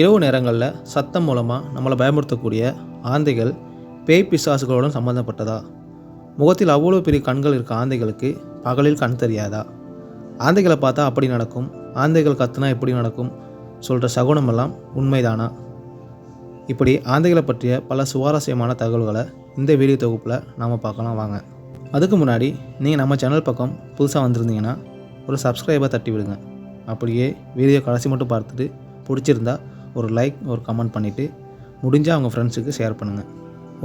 இரவு நேரங்களில் சத்தம் மூலமாக நம்மளை பயமுறுத்தக்கூடிய ஆந்தைகள் பேய் பிசாசுகளுடன் சம்மந்தப்பட்டதா முகத்தில் அவ்வளோ பெரிய கண்கள் இருக்க ஆந்தைகளுக்கு பகலில் கண் தெரியாதா? ஆந்தைகளை பார்த்தா அப்படி நடக்கும் ஆந்தைகள் கத்துனா எப்படி நடக்கும் சொல்கிற சகுனமெல்லாம் உண்மைதானா? இப்படி ஆந்தைகளை பற்றிய பல சுவாரஸ்யமான தகவல்களை இந்த வீடியோ தொகுப்பில் நாம் பார்க்கலாம் வாங்க. அதுக்கு முன்னாடி நீங்கள் நம்ம சேனல் பக்கம் புதுசாக வந்திருந்தீங்கன்னா ஒரு சப்ஸ்கிரைபை தட்டி விடுங்க அப்படியே வீடியோ கடைசி மட்டும் பார்த்துட்டு பிடிச்சிருந்தா ஒரு லைக் ஒரு கமெண்ட் பண்ணிவிட்டு முடிஞ்சால் அவங்க ஃப்ரெண்ட்ஸுக்கு ஷேர் பண்ணுங்கள்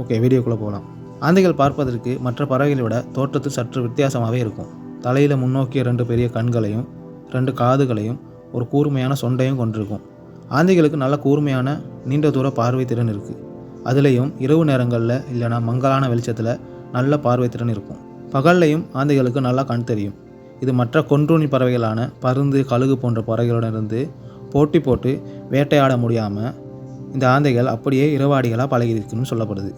ஓகே வீடியோக்குள்ளே போகலாம் ஆந்தைகள் பார்ப்பதற்கு மற்ற பறவைகளை விட தோற்றத்தில் சற்று வித்தியாசமாகவே இருக்கும். தலையில் முன்னோக்கிய ரெண்டு பெரிய கண்களையும் ரெண்டு காதுகளையும் ஒரு கூர்மையான சொண்டையும் கொண்டிருக்கும். ஆந்தைகளுக்கு நல்ல கூர்மையான நீண்ட தூர பார்வை திறன் இருக்குது அதுலேயும் இரவு நேரங்களில் இல்லைனா மங்கலான வெளிச்சத்தில் நல்ல பார்வை திறன் இருக்கும். பகல்லையும் ஆந்தைகளுக்கு நல்லா கண் தெரியும். இது மற்ற கொன்றூணி பறவைகளான பருந்து கழுகு போன்ற பறவைகளுடன் இருந்து போட்டி போட்டு வேட்டையாட முடியாமல் இந்த ஆந்தைகள் அப்படியே இரவாடிகளாக பழகியிருக்குன்னு சொல்லப்படுது.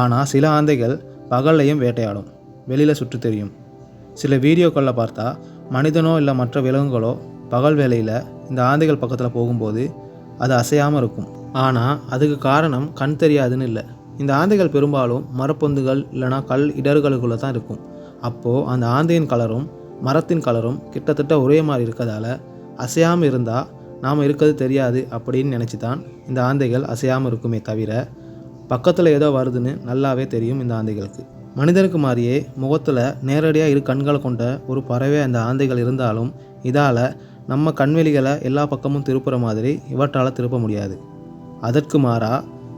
ஆனால் சில ஆந்தைகள் பகல்லையும் வேட்டையாடும். வெளியில் சுற்றி தெரியும். சில வீடியோக்களில் பார்த்தா மனிதனோ இல்லை மற்ற விலங்குகளோ பகல் வேலையில் இந்த ஆந்தைகள் பக்கத்தில் போகும்போது அது அசையாமல் இருக்கும். ஆனால் அதுக்கு காரணம் கண் தெரியாதுன்னு இல்லை. இந்த ஆந்தைகள் பெரும்பாலும் மரப்பொந்துகள் இல்லைனா கல் இடர்களுக்குள்ளே தான் இருக்கும். அப்போது அந்த ஆந்தையின் கலரும் மரத்தின் கலரும் கிட்டத்தட்ட ஒரே மாதிரி இருக்கதால அசையாமல் இருந்தால் நாம் இருக்கிறது தெரியாது அப்படின்னு நினச்சி தான் இந்த ஆந்தைகள் அசையாமல் இருக்குமே தவிர பக்கத்தில் ஏதோ வருதுன்னு நல்லாவே தெரியும் இந்த ஆந்தைகளுக்கு. மனிதனுக்கு மாதிரியே முகத்தில் நேரடியாக இரு கண்களை கொண்ட ஒரு பறவை அந்த ஆந்தைகள் இருந்தாலும் இதால் நம்ம கண்வெளிகளை எல்லா பக்கமும் திருப்புற மாதிரி இவற்றால் திருப்ப முடியாது. அதற்கு மாறா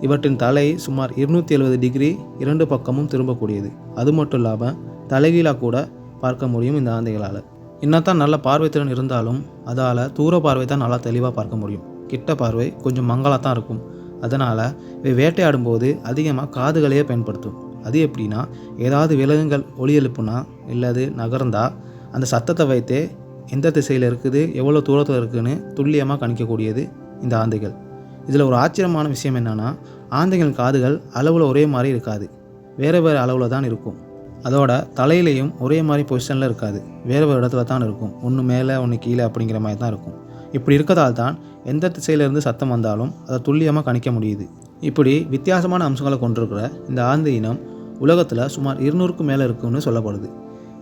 இவற்றின் தலை சுமார் இருநூற்றி எழுபது டிகிரி இரண்டு பக்கமும் திரும்பக்கூடியது. அது மட்டும் இல்லாமல் தலைகீழாக கூட பார்க்க முடியும் இந்த ஆந்தைகளால். என்னத்தான் நல்ல பார்வை திறன் இருந்தாலும் அதால் தூர பார்வை தான் நல்லா தெளிவாக பார்க்க முடியும். கிட்ட பார்வை கொஞ்சம் மங்கலாக தான் இருக்கும். அதனால் இவை வேட்டையாடும்போது அதிகமாக காதுகளையே பயன்படுத்தும். அது எப்படின்னா ஏதாவது விலங்குகள் ஒளி எழுப்புனா இல்லது நகர்ந்தா அந்த சத்தத்தை வைத்தே எந்த திசையில் இருக்குது எவ்வளோ தூரத்தில் இருக்குதுன்னு துல்லியமாக கணிக்கக்கூடியது இந்த ஆந்தைகள். இதில் ஒரு ஆச்சரியமான விஷயம் என்னென்னா ஆந்தைகள் காதுகள் அளவில் ஒரே மாதிரி இருக்காது. வேறு வேறு அளவில் தான் இருக்கும். அதோட தலையிலையும் ஒரே மாதிரி பொசிஷனில் இருக்காது. வேறு வேறு இடத்துல தான் இருக்கும். ஒன்று மேலே ஒன்று கீழே அப்படிங்கிற மாதிரி தான் இருக்கும். இப்படி இருக்கதால் தான் எந்த திசையிலேருந்து சத்தம் வந்தாலும் அதை துல்லியமாக கணிக்க முடியுது. இப்படி வித்தியாசமான அம்சங்களை கொண்டிருக்கிற இந்த ஆந்தை இனம் உலகத்தில் சுமார் இருநூறுக்கும் மேலே இருக்குன்னு சொல்லப்படுது.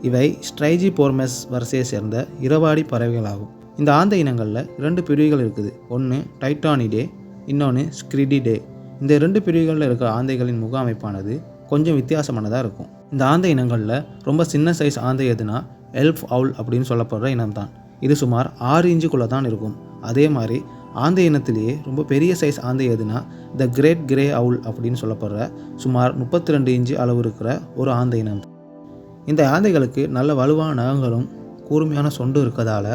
இவை ஸ்ட்ரைஜி போர்மெஸ் வரிசையை சேர்ந்த இரவாடி பறவைகள் ஆகும் இந்த ஆந்தை இனங்களில் இரண்டு பிரிவுகள் இருக்குது. ஒன்று டைட்டானிடே இன்னொன்று ஸ்கிரிடிடே. இந்த ரெண்டு பிரிவுகளில் இருக்கிற ஆந்தைகளின் முக அமைப்பானது கொஞ்சம் வித்தியாசமானதாக இருக்கும். இந்த ஆந்தை இனங்களில் ரொம்ப சின்ன சைஸ் ஆந்தை எதுனா எல்ஃப் அவுல் அப்படின்னு சொல்லப்படுற இனம் தான் இது சுமார் ஆறு இன்ச்சுக்குள்ளே தான் இருக்கும். அதே மாதிரி ஆந்தை இனத்திலேயே ரொம்ப பெரிய சைஸ் ஆந்தை எதுனா த கிரேட் கிரே அவுல் அப்படின்னு சொல்லப்படுற சுமார் முப்பத்தி ரெண்டு இன்ச்சு அளவு இருக்கிற ஒரு ஆந்தை இனம் இந்த ஆந்தைகளுக்கு நல்ல வலுவான நகங்களும் கூர்மையான சொண்டு இருக்கிறதால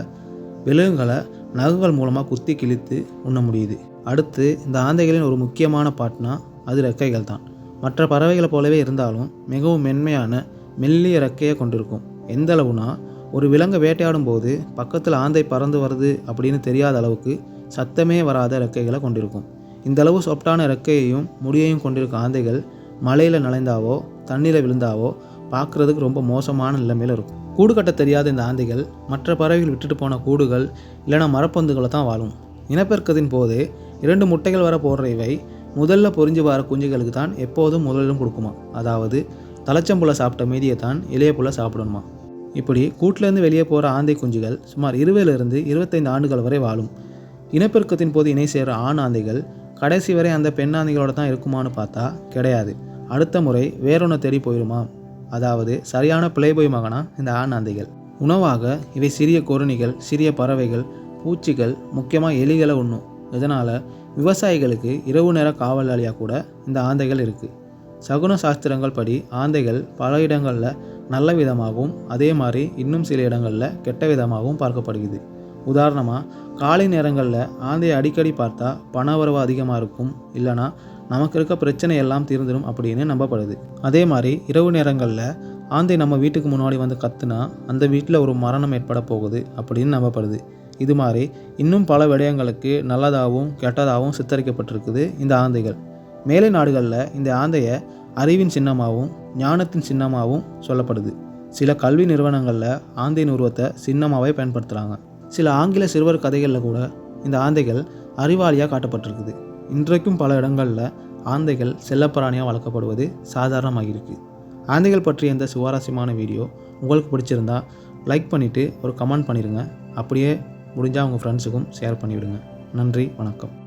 விலங்குகளை நகங்கள் மூலமாக குத்தி கிழித்து உண்ண முடியுது. அடுத்து இந்த ஆந்தைகளின் ஒரு முக்கியமான பாட்னா அது ரெக்கைகள் தான் மற்ற பறவைகளை போலவே இருந்தாலும் மிகவும் மென்மையான மெல்லிய ரெக்கையை கொண்டிருக்கும். எந்த அளவுனா ஒரு விலங்கை வேட்டையாடும் போது பக்கத்தில் ஆந்தை பறந்து வருது அப்படின்னு தெரியாத அளவுக்கு சத்தமே வராத ரெக்கைகளை கொண்டிருக்கும். இந்த அளவு சொப்டான ரெக்கையையும் முடியையும் கொண்டிருக்கும் ஆந்தைகள் மலையில் நனைந்தாவோ தண்ணீரில் விழுந்தாவோ பார்க்குறதுக்கு ரொம்ப மோசமான நிலைமையில் இருக்கும். கூடு கட்ட தெரியாத இந்த ஆந்தைகள் மற்ற பறவைகள் விட்டுட்டு போன கூடுகள் இல்லைனா மரப்பந்துகளை தான் வாழும். இனப்பெருக்கத்தின் போது இரண்டு முட்டைகள் வர போடுற இவை முதல்ல பொறிஞ்சு வர குஞ்சுகளுக்கு தான் எப்போதும் முதலிடம் கொடுக்குமா? அதாவது தலைச்சம்புல சாப்பிட்ட மீதியை தான் இளைய புல சாப்பிடணுமா? இப்படி கூட்டிலேருந்து வெளியே போகிற ஆந்தை குஞ்சுகள் சுமார் இருபதிலிருந்து இருபத்தைந்து ஆண்டுகள் வரை வாழும். இனப்பெருக்கத்தின் போது இணை சேர்ற ஆண் ஆந்தைகள் கடைசி வரை அந்த பெண் ஆந்தைகளோட தான் இருக்குமான்னு பார்த்தா கிடையாது. அடுத்த முறை வேறொன்று தேடி போயிடுமா அதாவது சரியான பிளேபோய் மகனா இந்த ஆண் ஆந்தைகள்? உணவாக இவை சிறிய கொருணிகள் சிறிய பறவைகள் பூச்சிகள் முக்கியமாக எலிகளை உண்ணும். இதனால் விவசாயிகளுக்கு இரவு நேர காவலாளியாக கூட இந்த ஆந்தைகள் இருக்குது சகுன சாஸ்திரங்கள் படி ஆந்தைகள் பல இடங்களில் நல்ல விதமாகவும் அதே மாதிரி இன்னும் சில இடங்களில் கெட்ட விதமாகவும் பார்க்கப்படுகிறது. உதாரணமாக காலை நேரங்களில் ஆந்தையை அடிக்கடி பார்த்தா பண வரவு அதிகமாக இருக்கும் இல்லைனா நமக்கு இருக்க பிரச்சனை எல்லாம் தீர்ந்துடும் அப்படின்னு நம்பப்படுது. அதே மாதிரி இரவு நேரங்களில் ஆந்தை நம்ம வீட்டுக்கு முன்னாடி வந்து கத்துனா அந்த வீட்டில் ஒரு மரணம் ஏற்பட போகுது அப்படின்னு நம்பப்படுது. இது மாதிரி இன்னும் பல விடயங்களுக்கு நல்லதாகவும் கெட்டதாகவும் சித்தரிக்கப்பட்டிருக்குது இந்த ஆந்தைகள். மேலை நாடுகளில் இந்த ஆந்தையை அறிவின் சின்னமாகவும் ஞானத்தின் சின்னமாகவும் சொல்லப்படுது. சில கல்வி நிறுவனங்களில் ஆந்தையின் உருவத்தை சின்னமாகவே பயன்படுத்துகிறாங்க சில ஆங்கில சிறுவர் கதைகளில் கூட இந்த ஆந்தைகள் அறிவாளியாக காட்டப்பட்டிருக்குது. இன்றைக்கும் பல இடங்களில் ஆந்தைகள் செல்லப்பிராணியாக வளர்க்கப்படுவது சாதாரணமாக இருக்குது ஆந்தைகள் பற்றிய இந்த சுவாரஸ்யமான வீடியோ உங்களுக்கு பிடிச்சிருந்தா லைக் பண்ணிவிட்டு ஒரு கமெண்ட் பண்ணிடுங்க அப்படியே முடிஞ்சால் உங்கள் ஃப்ரெண்ட்ஸுக்கும் ஷேர் பண்ணிவிடுங்க. நன்றி வணக்கம்.